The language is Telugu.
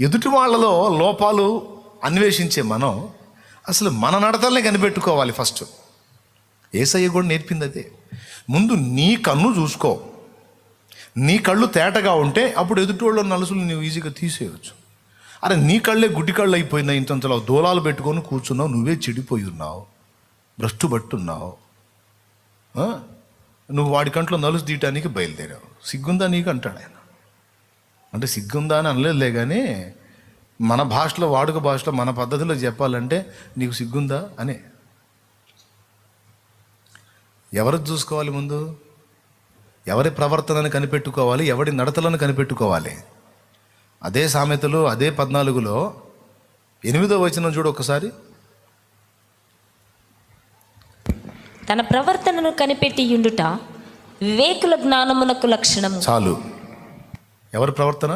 ఎదుటి వాళ్ళలో లోపాలు అన్వేషించే మనం అసలు మన నడతల్ని కనిపెట్టుకోవాలి ఫస్ట్. ఏసయ్య కూడా నేర్పింది అదే. ముందు నీ కన్ను చూసుకో. నీ కళ్ళు తేటగా ఉంటే అప్పుడు ఎదుటి నలుసులు నువ్వు ఈజీగా తీసేయవచ్చు అరే నీ కళ్ళే గుడ్డి కళ్ళు అయిపోయిందా ఇంతంతలో. దూలాలు పెట్టుకొని కూర్చున్నావు నువ్వే చెడిపోయి ఉన్నావు. భ్రష్టు పట్టున్నావు. నువ్వు వాడి కంట్లో నలుసు తీయటానికి బయలుదేరావు. సిగ్గుందా నీకు? అంటాడు ఆయన. అంటే సిగ్గుందా అని అనలేదులే కానీ మన భాషలో వాడుక భాషలో మన పద్ధతిలో చెప్పాలంటే నీకు సిగ్గుందా అనే. ఎవరు చూసుకోవాలి ముందు? ఎవరి ప్రవర్తనను కనిపెట్టుకోవాలి? ఎవడి నడతలను కనిపెట్టుకోవాలి? అదే సామెతలు అదే పద్నాలుగులో ఎనిమిదో వచనం చూడు ఒకసారి. తన ప్రవర్తనను కనిపెట్టి ఉండుట వివేకుల జ్ఞానమునకు లక్షణము. చాలు. ఎవరి ప్రవర్తన?